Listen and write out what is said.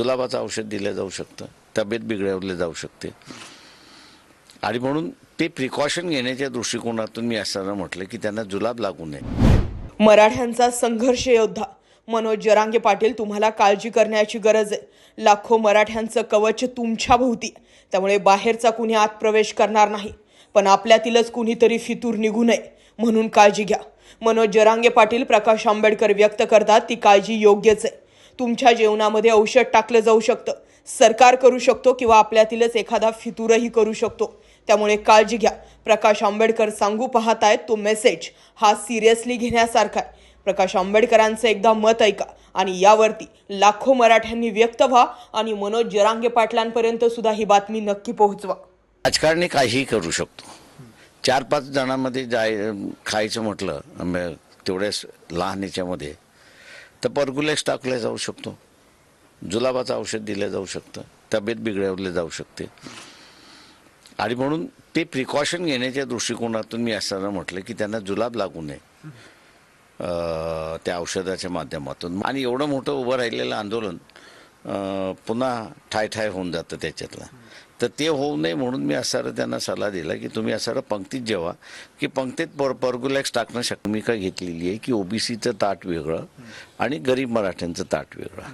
जुलाबाचं औषध दिलं जाऊ शकतं तब्येत बिघडवली जाऊ शकते. आणि म्हणून ते प्रिकॉशन घेण्याच्या दृष्टिकोनातून मी असताना म्हटलं की त्यांना जुलाब लागू नये. मराठ्यांचा संघर्ष योद्धा मनोज जरांगे पाटील तुम्हाला काळजी करण्याची गरज आहे. लाखो मराठ्यांचं कवच तुमच्या भोवती त्यामुळे बाहेरचा कुणी आत प्रवेश करणार नाही. पण आपल्यातीलच कुणीतरी फितूर निघू नये म्हणून काळजी घ्या. मनोज जरांगे पाटील प्रकाश आंबेडकर व्यक्त करतात ती काळजी योग्यच आहे. तुमच्या जेवणामध्ये औषध टाकलं जाऊ शकतं. सरकार करू शकतो किंवा आपल्यातीलच एखादा फितूरही करू शकतो. त्यामुळे काळजी घ्या. प्रकाश आंबेडकर सांगू पाहत आहेत तो मेसेज हा सिरियसली घेण्यासारखा आहे. प्रकाश आंबेडकरांचं एकदा मत ऐका आणि यावरती लाखो मराठ्यांनी व्यक्त व्हा आणि मनोज जरांगे पाटलांपर्यंत सुद्धा ही बातमी नक्की पोहोचवा. राजकारणी काहीही करू शकतो. चार पाच जणांमध्ये जाय खायचं म्हटलं तेवढ्याच लहान याच्यामध्ये तर पर्ग्युलेक्स टाकले जाऊ शकतो. जुलाबाचं औषध दिलं जाऊ शकतं. तब्येत बिघडवली जाऊ शकते. आणि म्हणून ते प्रिकॉशन घेण्याच्या दृष्टिकोनातून मी असताना म्हटलं की त्यांना जुलाब लागू नये. त्या औषधाच्या माध्यमातून. आणि एवढं मोठं उभं राहिलेलं आंदोलन पुन्हा ठाय ठाय होऊन जातं त्याच्यातलं. तर ते होऊ नये म्हणून मी असणारं त्यांना सल्ला दिला की तुम्ही असणारं पंक्तीत जेव्हा की पंक्तीत पर पर्गुलॅक्स टाकणं शक्य. भूमिका घेतलेली आहे की ओबीसीचं ताट वेगळं आणि गरीब मराठ्यांचं ताट वेगळं.